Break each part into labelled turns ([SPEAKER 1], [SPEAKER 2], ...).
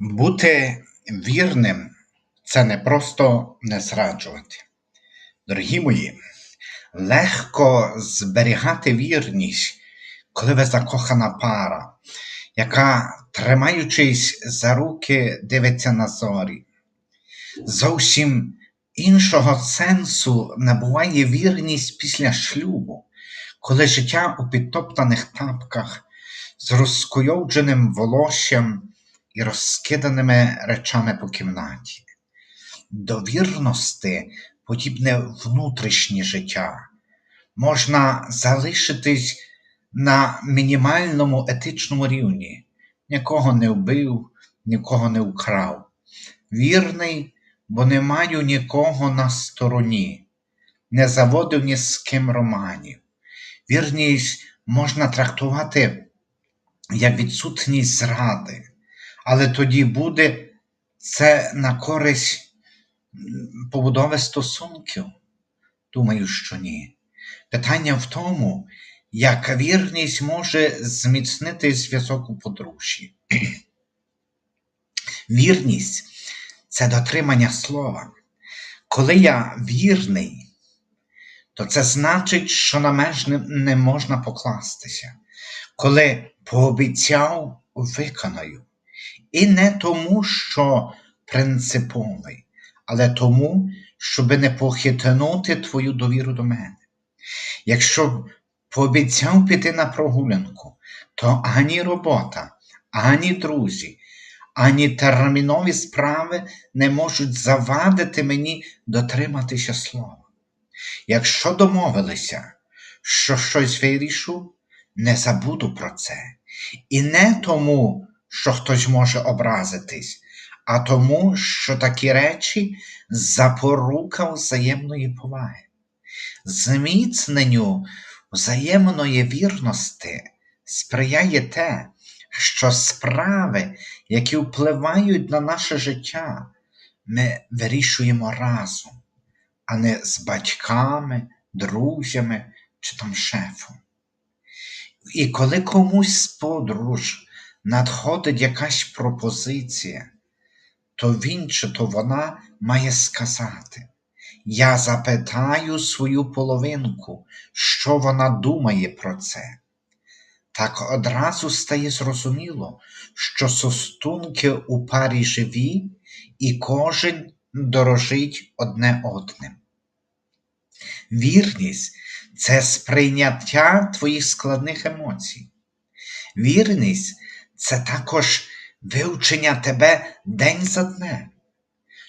[SPEAKER 1] Бути вірним це не просто не зраджувати. Дорогі мої, легко зберігати вірність, коли ви закохана пара, яка, тримаючись за руки, дивиться на зорі. Зовсім іншого сенсу набуває вірність після шлюбу, коли життя у підтоптаних тапках з розкуйовдженим волоссям і розкиданими речами по кімнаті. До вірності подібне внутрішнє життя. Можна залишитись на мінімальному етичному рівні, нікого не вбив, нікого не вкрав. Вірний, бо не маю нікого на стороні, не заводив ні з ким романів. Вірність можна трактувати як відсутність зради, але тоді буде це на користь побудови стосунків? Думаю, що ні. Питання в тому, як вірність може зміцнити зв'язок у подружжі. Вірність це дотримання слова. Коли я вірний, то це значить, що на меж не, не можна покластися. Коли пообіцяв, виконаю. І не тому, що принциповий, але тому, щоб не похитнути твою довіру до мене. Якщо пообіцяв піти на прогулянку, то ані робота, ані друзі, ані термінові справи не можуть завадити мені дотриматися слова. Якщо домовилися, що щось вирішу, не забуду про це. І не тому, що хтось може образитись, а тому, що такі речі запорука взаємної поваги. Зміцненню взаємної вірності сприяє те, що справи, які впливають на наше життя, ми вирішуємо разом, а не з батьками, друзями чи там шефом. І коли комусь з подруж надходить якась пропозиція, то він чи то вона має сказати: Я запитаю свою половинку, що вона думає про це. Так одразу стає зрозуміло, що стосунки у парі живі, і кожен дорожить одне одним. Вірність це сприйняття твоїх складних емоцій. Вірність це також вивчення тебе день за днем.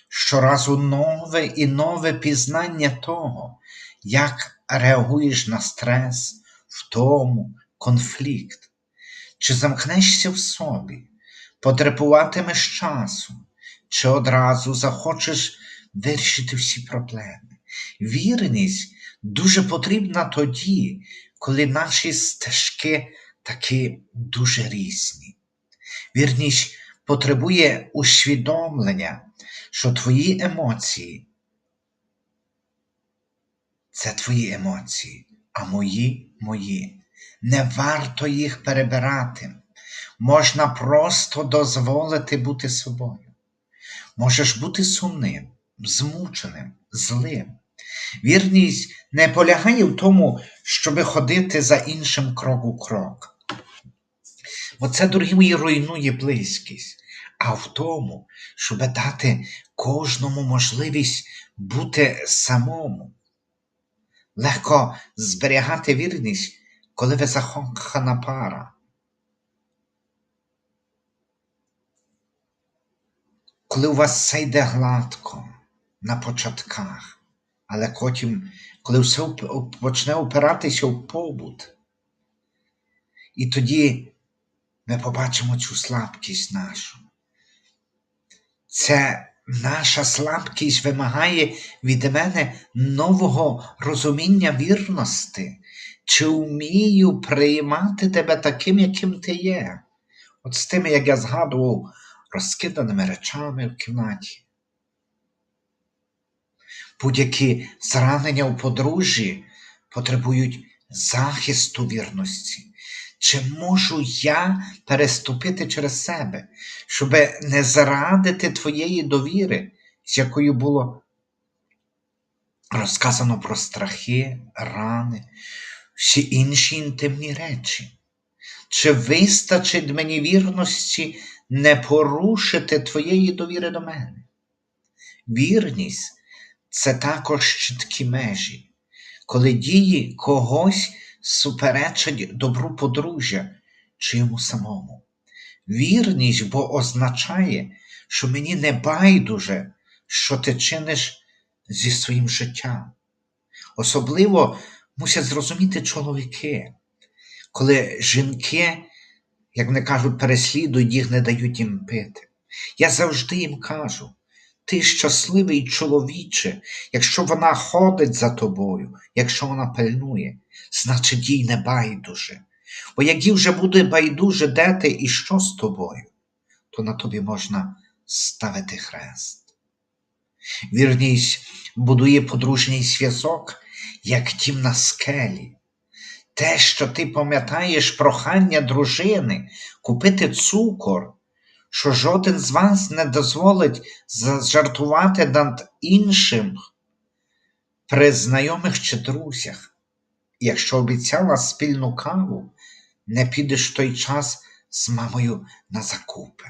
[SPEAKER 1] Щоразу нове і нове пізнання того, як реагуєш на стрес, втому, конфлікт. Чи замкнешся в собі, потребуватимеш часу, чи одразу захочеш вирішити всі проблеми. Вірність дуже потрібна тоді, коли наші стежки такі дуже різні. Вірність потребує усвідомлення, що твої емоції це твої емоції, а мої мої. Не варто їх перебирати. Можна просто дозволити бути собою. Можеш бути сумним, змученим, злим. Вірність не полягає в тому, щоби ходити за іншим крок у крок. Бо це, дорогі мої, руйнує близькість, а в тому, щоб дати кожному можливість бути самому. Легко зберігати вірність, коли ви закохана пара. Коли у вас все йде гладко на початках, але потім, коли все почне опиратися в побут, і тоді ми побачимо цю слабкість нашу. Це наша слабкість вимагає від мене нового розуміння вірності, чи вмію приймати тебе таким, яким ти є. От з тими, як я згадував, розкиданими речами в кімнаті. Будь-які зранення у подружжі потребують захисту вірності. Чи можу я переступити через себе, щоб не зрадити твоєї довіри, з якою було розказано про страхи, рани, всі інші інтимні речі? Чи вистачить мені вірності не порушити твоєї довіри до мене? Вірність це також чіткі межі, коли дії когось суперечать добру подружжя чи йому самому. Вірність бо означає, що мені не байдуже, що ти чиниш зі своїм життям. Особливо мусять зрозуміти чоловіки, коли жінки, як вони кажуть, переслідують їх, не дають їм пити. Я завжди їм кажу: ти щасливий чоловіче, якщо вона ходить за тобою, якщо вона пильнує, значить їй не байдуже. Бо як їй вже буде байдуже, де ти і що з тобою, то на тобі можна ставити хрест. Вірність будує подружній зв'язок, як тім на скелі. Те, що ти пам'ятаєш прохання дружини купити цукор, що жоден з вас не дозволить зажартувати над іншим при знайомих чи друзях. Якщо обіцяла спільну каву, не підеш той час з мамою на закупи.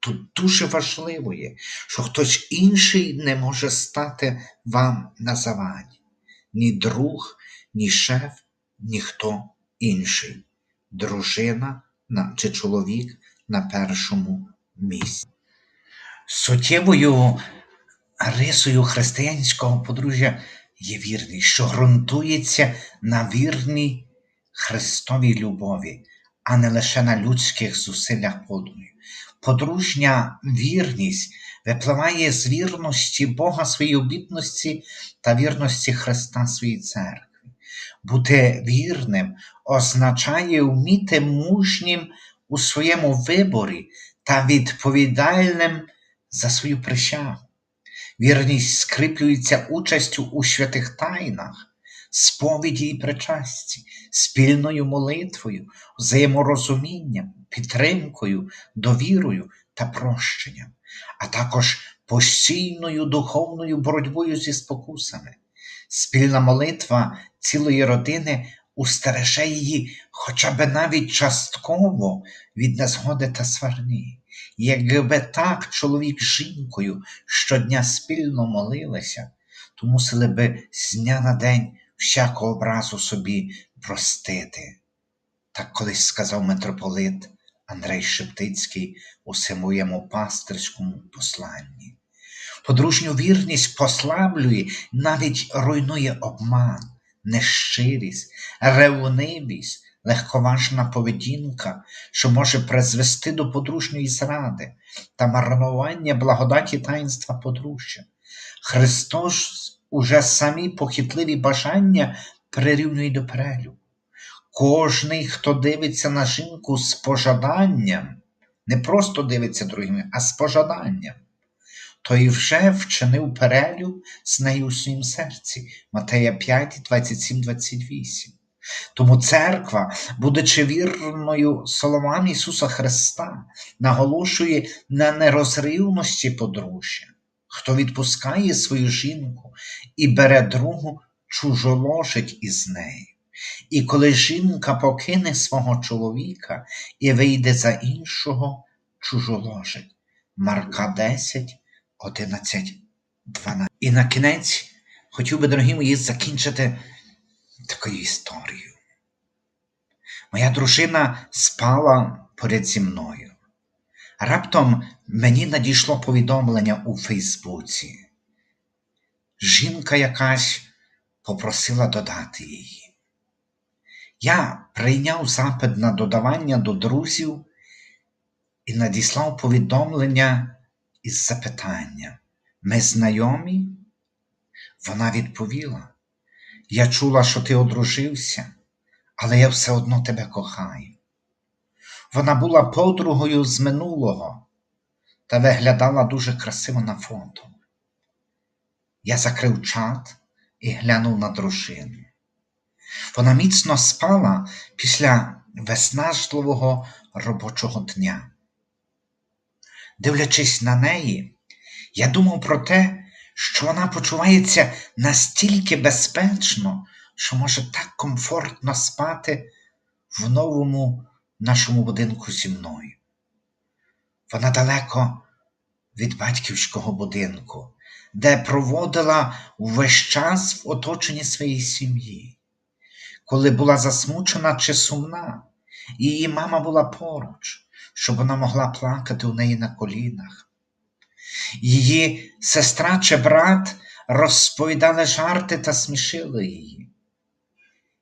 [SPEAKER 1] Тут дуже важливо є, що хтось інший не може стати вам на заваді. Ні друг, ні шеф, ніхто інший. Дружина чи чоловік на першому місці. Суттєвою рисою християнського подружжя є вірність, що ґрунтується на вірній Христовій любові, а не лише на людських зусиллях подумів. Подружня вірність випливає з вірності Бога своїй обітності та вірності Христа своїй церкві. Бути вірним означає вміти мужнім у своєму виборі та відповідальним за свою присягу. Вірність скріплюється участю у святих тайнах, сповіді і причасті, спільною молитвою, взаєморозумінням, підтримкою, довірою та прощенням, а також постійною духовною боротьбою зі спокусами. Спільна молитва цілої родини устереже її хоча б навіть частково від незгоди та сварні. Якби так чоловік з жінкою щодня спільно молилися, то мусили би з дня на день всяку образу собі простити. Так колись сказав митрополит Андрей Шептицький у своєму пастирському посланні. Подружню вірність послаблює, навіть руйнує обман, нещирість, ревнивість, легковажна поведінка, що може призвести до подружньої зради та марнування благодаті таїнства подружжя. Христос уже самі похитливі бажання прирівнює до перелюбу. Кожний, хто дивиться на жінку з пожаданням, не просто дивиться другими, а з пожаданням, той вже вчинив перелюб з нею у своїм серці. Матея 5, 27, 28. Тому церква, будучи вірною словам Ісуса Христа, наголошує на нерозривності подружжя. Хто відпускає свою жінку і бере другу, чужоложить із нею. І коли жінка покине свого чоловіка і вийде за іншого, чужоложить. Марка 10, 11, 12. І на кінець хотів би, дорогі мої, закінчити такою історією. Моя дружина спала поряд зі мною. Раптом мені надійшло повідомлення у Фейсбуці. Жінка якась попросила додати її. Я прийняв запит на додавання до друзів і надіслав повідомлення із запитанням. Ми знайомі? Вона відповіла. Я чула, що ти одружився, але я все одно тебе кохаю. Вона була подругою з минулого та виглядала дуже красиво на фото. Я закрив чат і глянув на дружину. Вона міцно спала після виснажливого робочого дня. Дивлячись на неї, я думав про те, що вона почувається настільки безпечно, що може так комфортно спати в новому нашому будинку зі мною. Вона далеко від батьківського будинку, де проводила весь час в оточенні своєї сім'ї. Коли була засмучена чи сумна, її мама була поруч, щоб вона могла плакати у неї на колінах. Її сестра чи брат розповідали жарти та смішили її.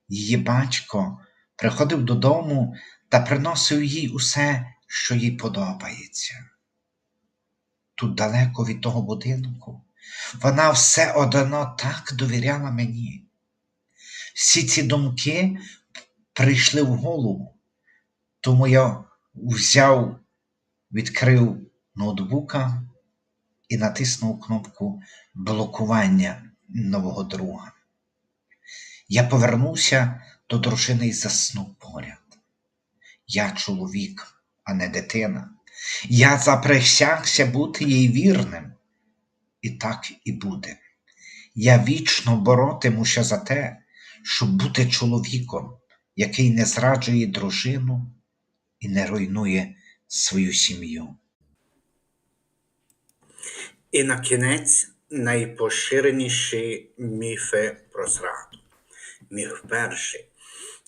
[SPEAKER 1] Її батько приходив додому та приносив їй усе, що їй подобається. Тут далеко від того будинку, вона все одно так довіряла мені. Всі ці думки прийшли в голову, тому я взяв, відкрив ноутбука і натиснув кнопку блокування нового друга. Я повернувся до дружини і заснув поряд. Я чоловік, а не дитина. Я заприсягся бути їй вірним. І так і буде. Я вічно боротимуся за те, щоб бути чоловіком, який не зраджує дружину і не руйнує свою сім'ю.
[SPEAKER 2] І на кінець найпоширеніші міфи про зраду. Міф перший.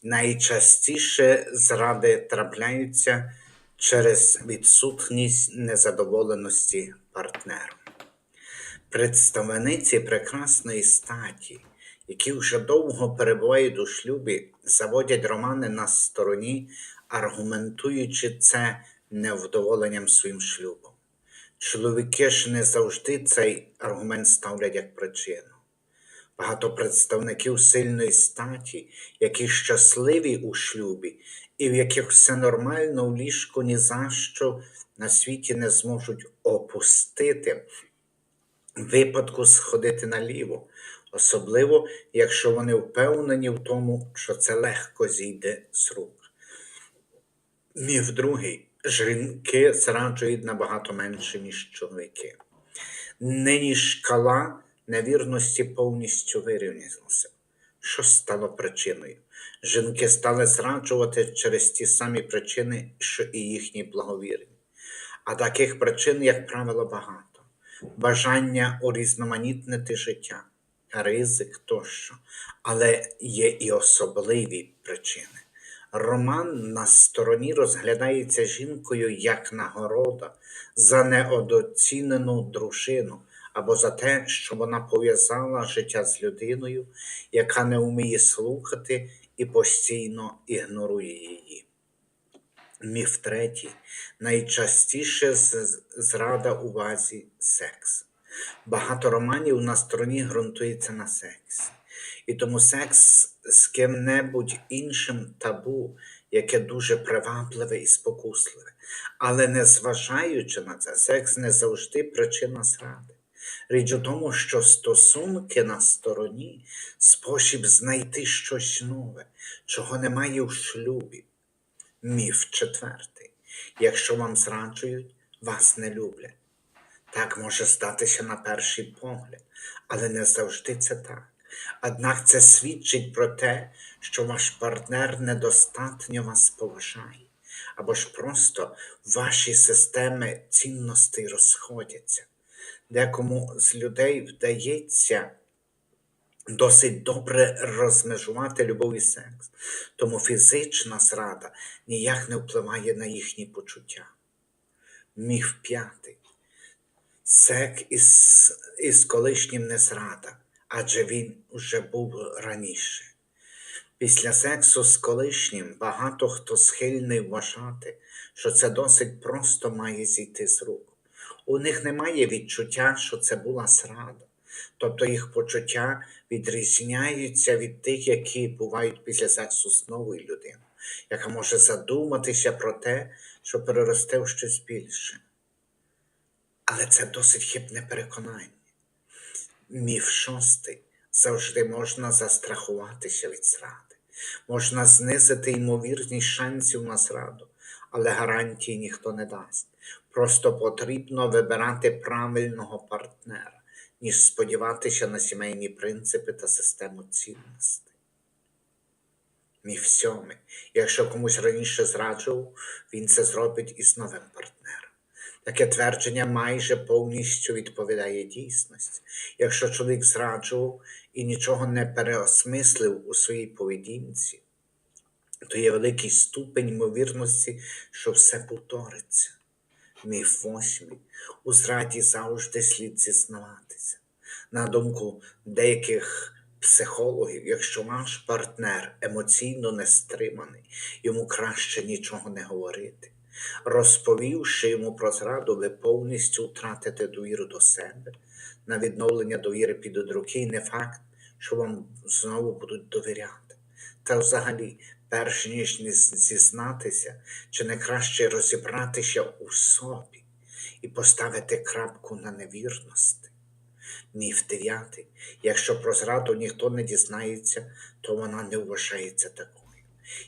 [SPEAKER 2] Найчастіше зради трапляються через відсутність незадоволеності партнером. Представниці прекрасної статі, які вже довго перебувають у шлюбі, заводять романи на стороні, аргументуючи це невдоволенням своїм шлюбом. Чоловіки ж не завжди цей аргумент ставлять як причину. Багато представників сильної статі, які щасливі у шлюбі, і в яких все нормально в ліжку ні за що на світі не зможуть опустити випадку сходити наліво, особливо, якщо вони впевнені в тому, що це легко зійде з рук. Міф другий. Жінки зраджують набагато менше, ніж чоловіки. Нині шкала невірності повністю вирівнялася. Що стало причиною? Жінки стали зраджувати через ті самі причини, що і їхні благовірні. А таких причин, як правило, багато. Бажання урізноманітнити життя, ризик тощо. Але є і особливі причини. Роман на стороні розглядається жінкою як нагорода за неодоцінену дружину або за те, що вона пов'язала життя з людиною, яка не вміє слухати і постійно ігнорує її. Міф третій. Найчастіше зрада увазі секс. Багато романів на стороні ґрунтується на сексі. І тому секс з ким-небудь іншим табу, яке дуже привабливе і спокусливе. Але незважаючи на це, секс не завжди причина зради. Річ у тому, що стосунки на стороні спосіб знайти щось нове, чого немає в шлюбі. Міф четвертий. Якщо вам зраджують, вас не люблять. Так може статися на перший погляд, але не завжди це так. Однак це свідчить про те, що ваш партнер недостатньо вас поважає, або ж просто ваші системи цінностей розходяться. Декому з людей вдається досить добре розмежувати любов і секс, тому фізична зрада ніяк не впливає на їхні почуття. Міф п'ятий. Сек із, із колишнім не зрада, адже він уже був раніше. Після сексу з колишнім багато хто схильний вважати, що це досить просто має зійти з рук. У них немає відчуття, що це була зрада. Тобто їх почуття відрізняються від тих, які бувають після сексу з новою людиною, яка може задуматися про те, що переросте в щось більше. Але це досить хибне переконання. Міф шостий завжди можна застрахуватися від зради. Можна знизити ймовірність шансів на зраду, але гарантії ніхто не дасть. Просто потрібно вибирати правильного партнера, ніж сподіватися на сімейні принципи та систему цінностей. Міф сьомий. Якщо комусь раніше зраджував, він це зробить із новим партнером. Таке твердження майже повністю відповідає дійсності. Якщо чоловік зраджував і нічого не переосмислив у своїй поведінці, то є великий ступень ймовірності, що все повториться. Міф восьмий. У зраді завжди слід зізнаватися. На думку деяких психологів, якщо ваш партнер емоційно нестриманий, йому краще нічого не говорити. Розповівши йому про зраду, ви повністю втратите довіру до себе. На відновлення довіри підуть руки, і не факт, що вам знову будуть довіряти. Та взагалі, перш ніж зізнатися, чи не краще розібратися у собі і поставити крапку на невірності. Міф дев'ятий. Якщо про зраду ніхто не дізнається, то вона не вважається такою.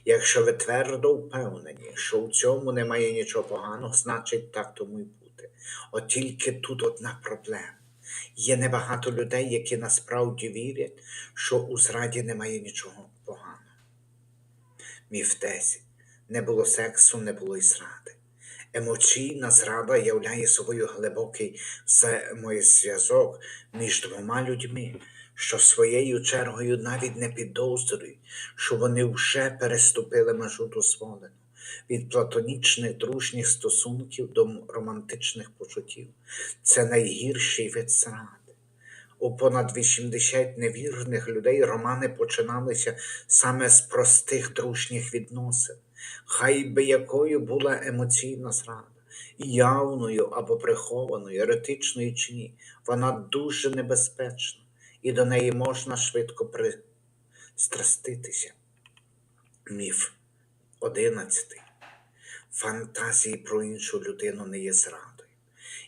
[SPEAKER 2] Якщо ви твердо впевнені, що у цьому немає нічого поганого, значить так тому й буде. От тільки тут одна проблема. Є небагато людей, які насправді вірять, що у зраді немає нічого поганого. Міф 10. Не було сексу, не було і зради. Емоційна зрада являє собою глибокий взаємозв'язок між двома людьми, що своєю чергою навіть не підозрюють, що вони вже переступили межу дозволену. Від платонічних дружніх стосунків до романтичних почуттів. Це найгірший вид зради. У понад 80 невірних людей романи починалися саме з простих дружніх відносин. Хай би якою була емоційна зрада, явною або прихованою, еретичною чи ні, вона дуже небезпечна, і до неї можна швидко пристраститися. Міф одинадцятий. Фантазії про іншу людину не є зрадою.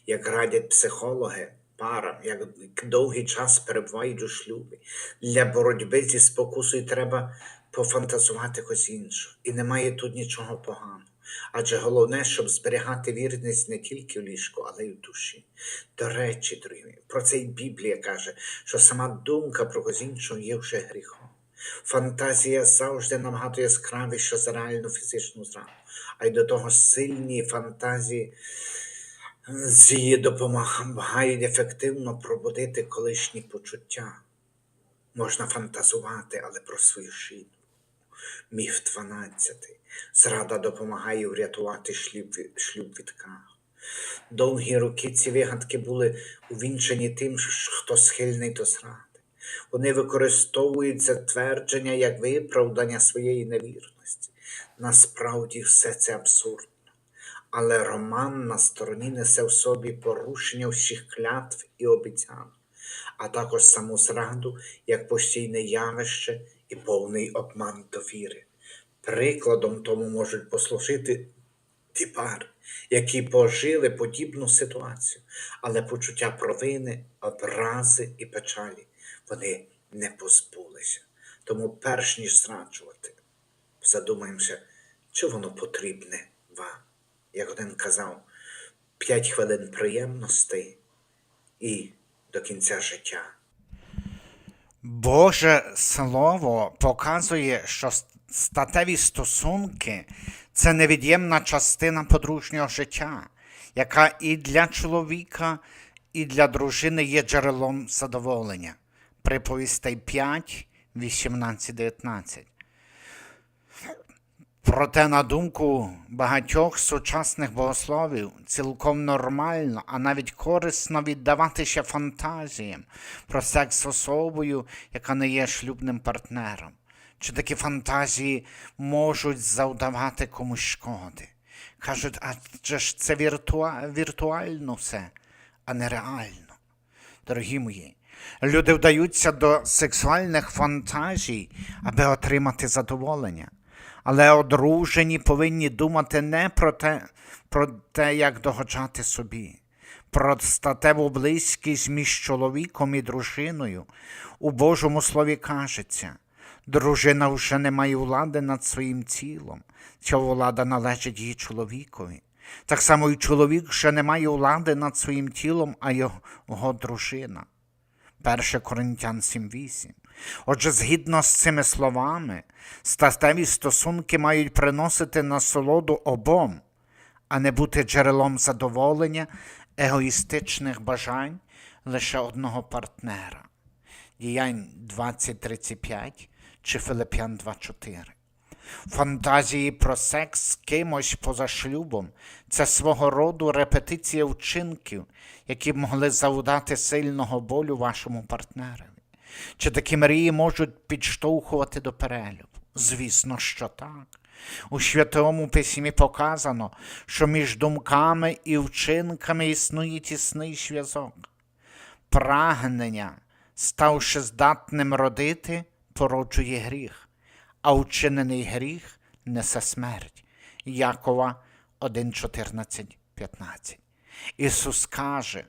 [SPEAKER 2] Як радять психологи парам, як довгий час перебувають у шлюбі, для боротьби зі спокусою треба пофантазувати когось іншого. І немає тут нічого поганого. Адже головне, щоб зберігати вірність не тільки в ліжку, але й в душі. До речі, мої, про це й Біблія каже, що сама думка про когось іншого є вже гріхом. Фантазія завжди набагато яскравіша за реальну фізичну зраду, а й до того сильні фантазії з її допомагають ефективно пробудити колишні почуття. Можна фантазувати, але про свою жінку. Міф 12. Зрада допомагає врятувати шлюб, шлюб від краху. Довгі роки ці вигадки були увінчені тим, хто схильний до зради. Вони використовують це твердження як виправдання своєї невірності. Насправді все це абсурдно. Але роман на стороні несе в собі порушення всіх клятв і обіцянок, а також саму зраду як постійне явище і повний обман довіри. Прикладом тому можуть послужити ті пари, які пожили подібну ситуацію, але почуття провини, образи і печалі вони не позбулися. Тому, перш ніж зраджувати, задумаємося, чи воно потрібне вам. Як один казав, п'ять хвилин приємностей і до кінця життя.
[SPEAKER 1] Боже Слово показує, що статеві стосунки це невід'ємна частина подружнього життя, яка і для чоловіка, і для дружини є джерелом задоволення. Приповістей 5, 18, 19. Проте, на думку багатьох сучасних богословів, цілком нормально, а навіть корисно віддаватися фантазіям про секс з особою, яка не є шлюбним партнером. Чи такі фантазії можуть завдавати комусь шкоди? Кажуть, адже ж це віртуа... віртуально все, а не реально. Дорогі мої, люди вдаються до сексуальних фантазій, аби отримати задоволення. Але одружені повинні думати не про те, про те, як догоджати собі, про статеву близькість між чоловіком і дружиною. У Божому слові кажеться,
[SPEAKER 3] Дружина вже не має влади над своїм тілом. Ця влада належить її чоловікові. Так само і чоловік вже не має влади над своїм тілом, а його дружина. 1 Коринтян 7.8. Отже, згідно з цими словами, статеві стосунки мають приносити насолоду обом, а не бути джерелом задоволення егоїстичних бажань лише одного партнера. Діянь 20.35 чи Филип'ян 2.4. Фантазії про секс з кимось поза шлюбом це свого роду репетиція вчинків, які б могли завдати сильного болю вашому партнерові. Чи такі мрії можуть підштовхувати до перелюбу? Звісно, що так. У Святому Письмі показано, що між думками і вчинками існує тісний зв'язок. Прагнення, ставши здатним родити, породжує гріх, а вчинений гріх несе смерть. Якова 1, 14, 15. Ісус каже,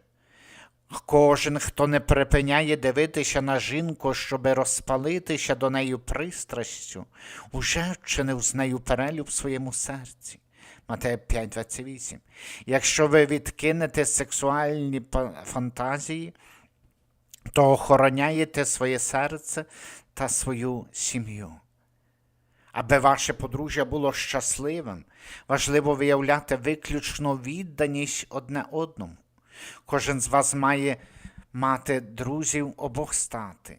[SPEAKER 3] Кожен, хто не припиняє дивитися на жінку, щоби розпалитися до неї пристрастю, уже вчинив з нею перелюб в своєму серці. Матея 5,28. Якщо ви відкинете сексуальні фантазії, то охороняєте своє серце та свою сім'ю. Аби ваше подружжя було щасливим, важливо виявляти виключно відданість одне одному. Кожен з вас має мати друзів обох стати.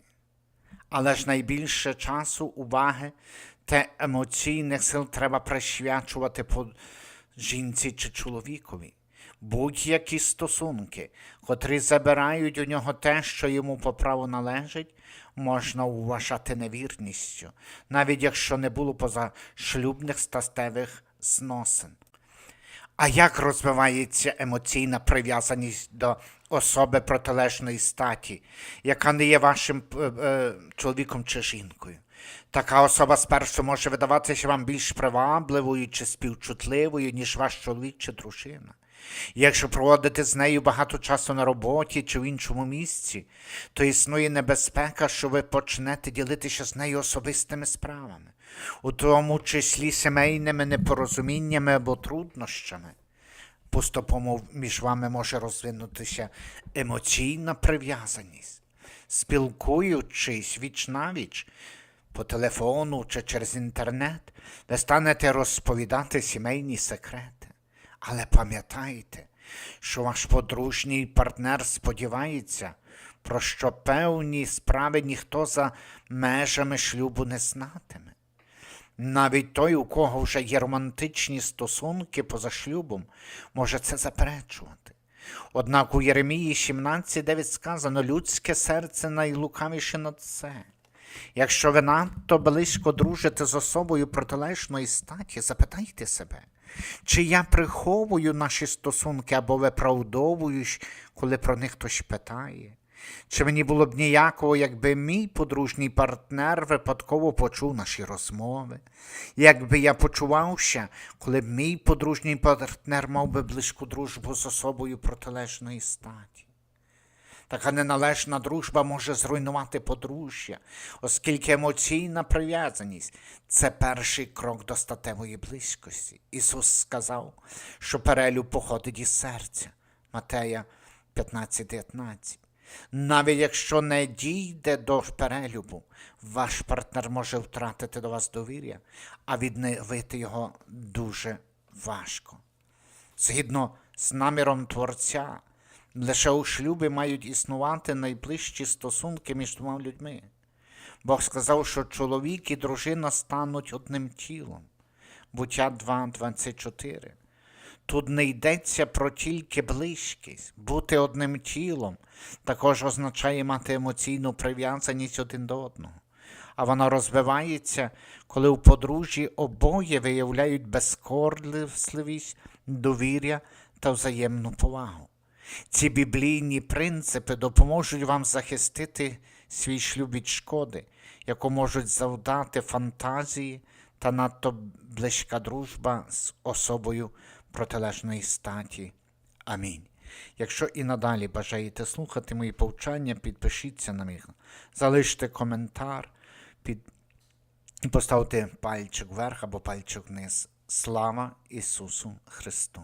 [SPEAKER 3] Але ж найбільше часу, уваги та емоційних сил треба присвячувати по жінці чи чоловікові. Будь-які стосунки, котрі забирають у нього те, що йому по праву належить, можна вважати невірністю, навіть якщо не було позашлюбних статевих зносин. А як розвивається емоційна прив'язаність до особи протилежної статі, яка не є вашим е, е, чоловіком чи жінкою? Така особа спершу може видаватися вам більш привабливою чи співчутливою, ніж ваш чоловік чи дружина. Якщо проводите з нею багато часу на роботі чи в іншому місці, то існує небезпека, що ви почнете ділитися з нею особистими справами, у тому числі сімейними непорозуміннями або труднощами. Поступово між вами може розвинутися емоційна прив'язаність. Спілкуючись віч навіч по телефону чи через інтернет, ви станете розповідати сімейні секрети. Але пам'ятайте, що ваш подружній партнер сподівається, про що певні справи ніхто за межами шлюбу не знатиме. Навіть той, у кого вже є романтичні стосунки поза шлюбом, може це заперечувати. Однак у Єремії 17.9 сказано, людське серце найлукавіше над все. Якщо ви надто близько дружите з особою протилежної статі, запитайте себе, чи я приховую наші стосунки або виправдовуюсь, коли про них хтось питає? Чи мені було б ніяково, якби мій подружній партнер випадково почув наші розмови? Якби я почувався, коли б мій подружній партнер мав би близьку дружбу з особою протилежної статі? Така неналежна дружба може зруйнувати подружжя, оскільки емоційна прив'язаність це перший крок до статевої близькості. Ісус сказав, що перелюб походить із серця. Матея 15:19. Навіть якщо не дійде до перелюбу, ваш партнер може втратити до вас довір'я, а відновити його дуже важко. Згідно з наміром Творця, лише у шлюбі мають існувати найближчі стосунки між двома людьми. Бог сказав, що чоловік і дружина стануть одним тілом. Буття 2.24. Тут не йдеться про тільки близькість. Бути одним тілом також означає мати емоційну прив'язаність один до одного. А вона розвивається, коли у подружжі обоє виявляють безкорливість, довір'я та взаємну повагу. Ці біблійні принципи допоможуть вам захистити свій шлюб від шкоди, яку можуть завдати фантазії та надто близька дружба з особою протилежної статі. Амінь. Якщо і надалі бажаєте слухати мої повчання, підпишіться на них, залиште коментар під і поставте пальчик вверх або пальчик вниз. Слава Ісусу Христу!